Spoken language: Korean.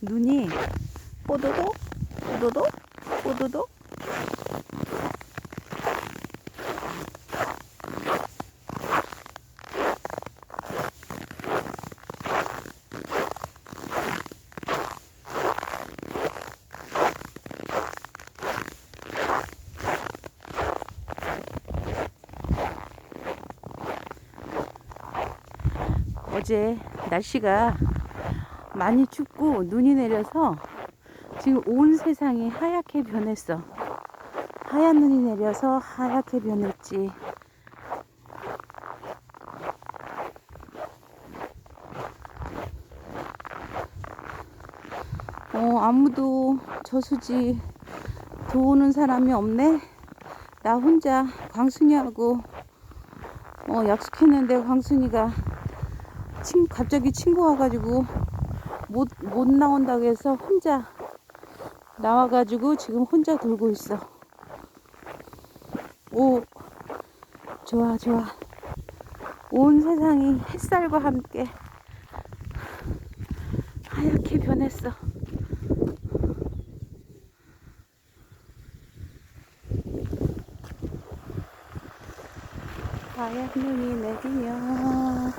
눈이 뽀도독, 뽀도독, 뽀도독. 어제 날씨가 많이 춥고 눈이 내려서 지금 온 세상이 하얗게 변했어. 하얀 눈이 내려서 하얗게 변했지. 어, 아무도 저수지 도우는 사람이 없네. 나 혼자 광순이하고 어, 약속했는데 광순이가 친, 갑자기 친구 와가지고 못, 못 나온다고 해서 혼자 나와가지고 지금 혼자 돌고 있어. 오, 좋아, 좋아. 온 세상이 햇살과 함께 하얗게 변했어. 하얀 눈이 내리면